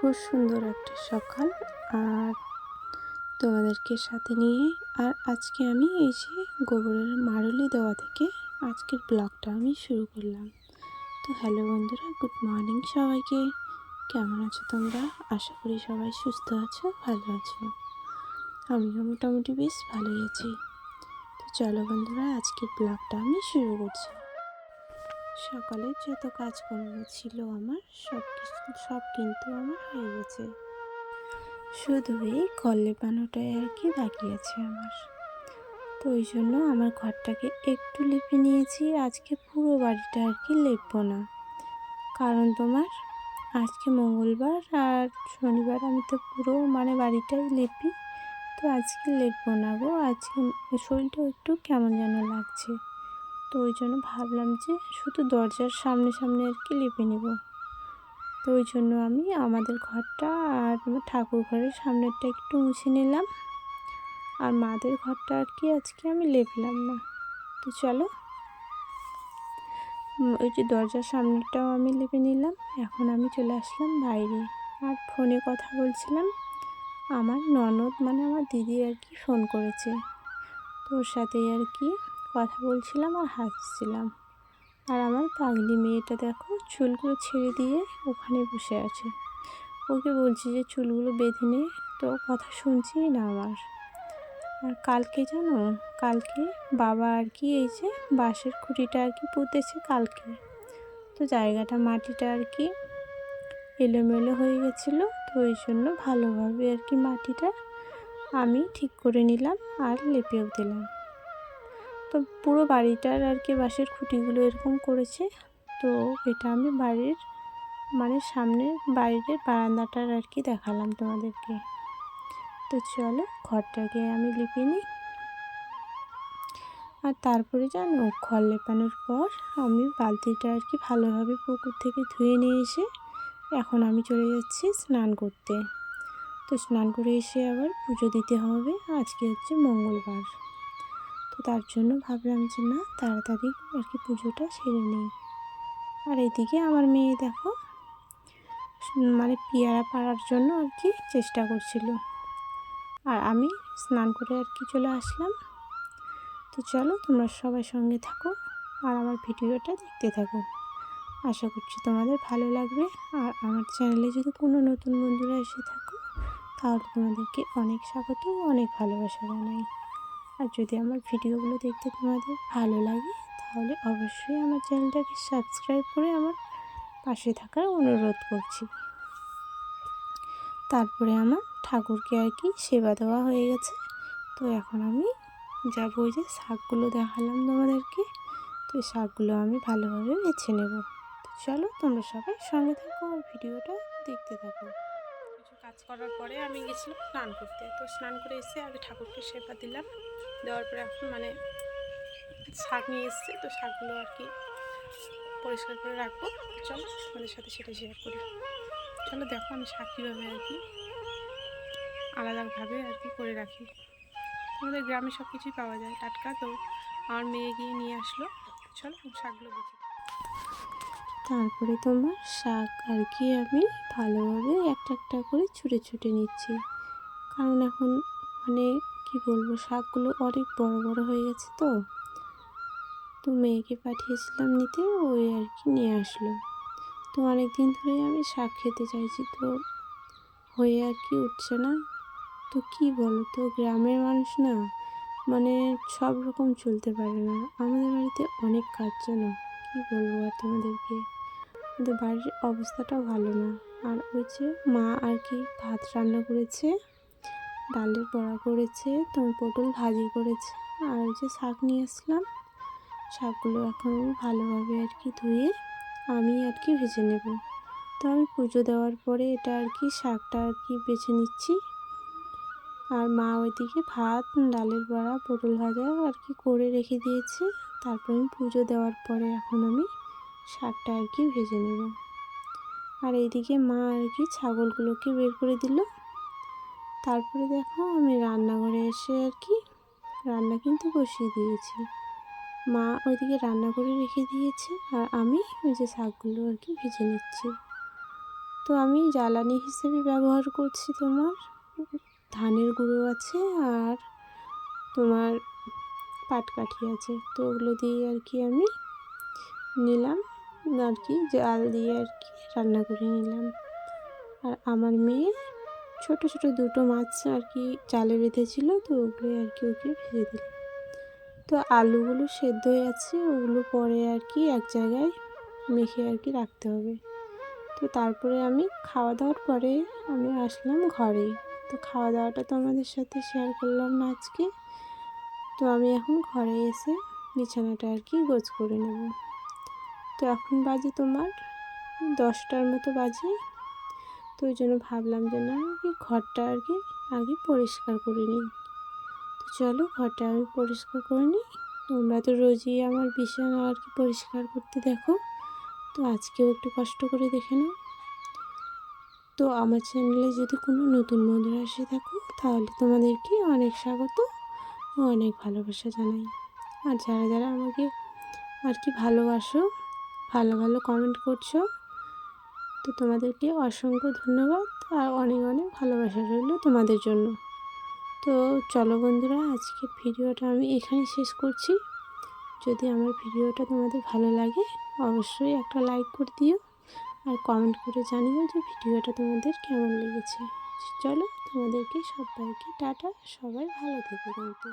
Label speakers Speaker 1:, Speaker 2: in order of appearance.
Speaker 1: খুব সুন্দর একটা সকাল। আর তোমাদেরকে সাথে নিয়ে আর আজকে আমি এই যে গোবরের মারুলি দেওয়া থেকে আজকের ব্লগটা আমি শুরু করলাম। তো হ্যালো বন্ধুরা, গুড মর্নিং সবাইকে। কেমন আছো তোমরা? আশা করি সবাই সুস্থ আছো, ভালো আছো। আমিও মোটামুটি বেশ ভালোই আছি। তো চলো বন্ধুরা, আজকের ব্লগটা আমি শুরু করছি। সকালে যত কাজকর্ম ছিল আমার, সব সব কিন্তু আমার হয়ে গেছে। শুধু এই কলে পানোটাই আর কি বাকি আছে আমার। তো ওই জন্য আমার ঘরটাকে একটু লেপে নিয়েছি, আজকে পুরো বাড়িটা আর কি লেপবো না। কারণ তোমার, আজকে মঙ্গলবার আর শনিবার আমি তো পুরো মানে বাড়িটাই লেপি, তো আজকে লেপবো না গো। আজকে শরীরটা একটু কেমন যেন লাগছে। তো ওই জন্য ভাবলাম যে শুধু দরজার সামনে সামনে আর কি লেপে নেব। তো ওই জন্য আমি আমাদের ঘরটা আর ঠাকুর ঘরের সামনেরটা একটু মুছে নিলাম। আর মাদের ঘরটা আর কি আজকে আমি লেপলাম না। তো চলো। ওই যে দরজার সামনেটাও আমি লেপে নিলাম। এখন আমি চলে আসলাম বাইরে। আর ফোনে কথা বলছিলাম। আমার ননদ মানে আমার দিদি আর কি ফোন করেছে। তোর সাথেই আর কি কথা বলছিলাম আর হাসছিলাম। আর আমার পাগলি মেয়েটা দেখো চুলগুলো ছেড়ে দিয়ে ওখানে বসে আছে। ওকে বলছি যে চুলগুলো বেঁধে নে। তো কথা শুনছি না আমার। আর কালকে জানো, কালকে বাবা আর কি এই যে বাঁশের খুঁটিটা আর কি পুঁতেছে কালকে। তো জায়গাটা, মাটিটা আর কি এলোমেলো হয়ে গেছিল। তো ওই জন্য ভালোভাবে আর কি মাটিটা আমি ঠিক করে নিলাম আর লেপেও দিলাম। তো পুরো বাড়িটার আর কি বাঁশের খুঁটিগুলো এরকম করেছে। তো এটা আমি বাড়ির মানে সামনে বাইরের বারান্দাটার আর কি দেখালাম তোমাদেরকে। তো চলো ঘরটাকে আমি লিপে নিই। আর তারপরে জানো, খড় লেপানোর পর আমি বালতিটা আর কি ভালোভাবে পুকুর থেকে ধুয়ে নিয়ে এসে এখন আমি চলে যাচ্ছি স্নান করতে। তো স্নান করে এসে আবার পুজো দিতে হবে। আজকে হচ্ছে মঙ্গলবার। তো তার জন্য ভাবলাম যে না, তাড়াতাড়ি আর কি পুজোটা সেরে নিই। আর এদিকে আমার মেয়ে দেখো মানে পেয়ারা পাড়ার জন্য আর কি চেষ্টা করছিল। আর আমি স্নান করে আর কি চলে আসলাম। তো চলো তোমরা সবাই সঙ্গে থাকো আর আমার ভিডিওটা দেখতে থাকো। আশা করছি তোমাদের ভালো লাগবে। আর আমার চ্যানেলে যদি কোনো নতুন বন্ধুরা এসে থাকো, তাহলে তোমাদেরকে অনেক স্বাগত, অনেক ভালোবাসা জানাই। আর যদি আমার ভিডিওগুলো দেখতে তোমাদের ভালো লাগে, তাহলে অবশ্যই আমার চ্যানেলটাকে সাবস্ক্রাইব করে আমার পাশে থাকার অনুরোধ করছি। তারপরে আমার ঠাকুরকে আর কি সেবা দেওয়া হয়ে গেছে। তো এখন আমি যাব ওই যে শাকগুলো দেখালাম তোমাদেরকে। তো এই শাকগুলো আমি ভালোভাবে বেছে নেব। তো চলো তোমরা সবাই সঙ্গে থাকো ভিডিওটা দেখতে থাকো। কাজ করার পরে আমি গেছিলাম স্নান করতে। তো স্নান করে এসে আগে ঠাকুরকে সেবা দিলাম। দেওয়ার পরে এখন মানে শাক নিয়ে এসছে, তো শাকগুলো আর কি পরিষ্কার করে রাখব। চলো তোমাদের সাথে সেটা শেয়ার করি। চলো দেখো আমি শাক কীভাবে আর কি আলাদাভাবে আর কি করে রাখি। আমাদের গ্রামে সব কিছুই পাওয়া যায়, টাটকা তো আমার মেয়ে গিয়ে নিয়ে আসলো। চলো শাকগুলো বেছে তারপরে তোমার শাক আর কি আমি ভালোভাবে একটা একটা করে ছুটে ছুটে নিচ্ছি। কারণ এখন মানে কি বলব, শাকগুলো অনেক বড় বড় হয়ে গেছে তো। তো মেয়েকে পাঠিয়েছিলাম নিতে, ওই আর কি নিয়ে আসলো। তো অনেক দিন ধরে আমি শাক খেতে চাইছি তো, হয়ে আর কি উঠছে না। তো কি বলো তো গ্রামের মানুষ না মানে সব রকম চলতে পারে না। আমাদের বাড়িতে অনেক কাজ জানো কী বলব আর তোমাদেরকে? আমাদের বাড়ির অবস্থাটাও ভালো না। আর ওই যে মা আর কি ভাত রান্না করেছে, ডালের বড়া করেছে, তোমার পটল ভাজি করেছে, আর ওই যে শাক নিয়ে আসলাম। শাকগুলো এখন ভালোভাবে আর কি ধুয়ে আমি আর কি ভেজে নেব। তো আমি পুজো দেওয়ার পরে এটা আর কি শাকটা আর কি বেছে নিচ্ছি। আর মা ওইদিকে ভাত, ডালের বড়া, পটল ভাজা আর কি করে রেখে দিয়েছে। তারপর আমি পুজো দেওয়ার পরে এখন আমি শাকটা আর কি ভেজে নেব। আর এইদিকে মা আর কি ছাগলগুলোকে বের করে দিল। তারপরে দেখো আমি রান্নাঘরে এসে আর কি রান্না কিন্তু বসিয়ে দিয়েছি। মা ওইদিকে রান্না করে রেখে দিয়েছে আর আমি ওই যে শাকগুলো আর কি ভেজে নিচ্ছি। তো আমি জ্বালানি হিসেবে ব্যবহার করছি তোমার। ধানের গুঁড়ো আছে আর তোমার পাটকাঠি আছে। তো ওগুলো দিয়ে আর কি আমি নিলাম। আর কি জাল দিয়ে আর কি রান্না করে নিলাম। আর আমার মেয়ে ছোট ছোট দুটো মাছ আর কি জালে বেঁধেছিলো তো ওগুলো আর কি ওকে ভেজে দিল তো আলুগুলো সেদ্ধ হয়ে আছে, ওগুলো পরে আর কি এক জায়গায় মেখে আর কি রাখতে হবে। তো তারপরে আমি খাওয়া দাওয়ার পরে আমি আসলাম ঘরে। তো খাওয়া দাওয়াটা তো আমাদের সাথে শেয়ার করলাম না আজকে। তো আমি এখন ঘরে এসে বিছানাটা আর কি গোছ করে নেব। তো এখন বাজে তোমার দশটার মতো বাজে। তো ওই জন্য ভাবলাম যে না কি ঘরটা আর কি আগে পরিষ্কার করে নিই। তো চলো ঘরটা আমি পরিষ্কার করে নিই। তোমরা তো রোজই আমার বিছানা আর কি পরিষ্কার করতে দেখো। তো আজকেও একটু কষ্ট করে দেখে নাও। তো আমার চ্যানেলে যদি কোনো নতুন বন্ধুরা এসে থাকো তাহলে তোমাদেরকে অনেক স্বাগত অনেক ভালোবাসা জানাই। আর যারা যারা আমাকে আর কি ভালোবাসো ভালো ভালো কমেন্ট করছ। তো তোমাদেরকে অসংখ্য ধন্যবাদ আর অনেক অনেক ভালোবাসা রইল তোমাদের জন্য। তো চলো বন্ধুরা, আজকের ভিডিওটা আমি এখানে শেষ করছি। যদি আমার ভিডিওটা তোমাদের ভালো লাগে, অবশ্যই একটা লাইক করে দিও আর কমেন্ট করে জানিও যে ভিডিওটা তোমাদের কেমন লেগেছে। চলো তোমাদেরকে সবাইকে টাটা, সবাই ভালো থেকো কিন্তু।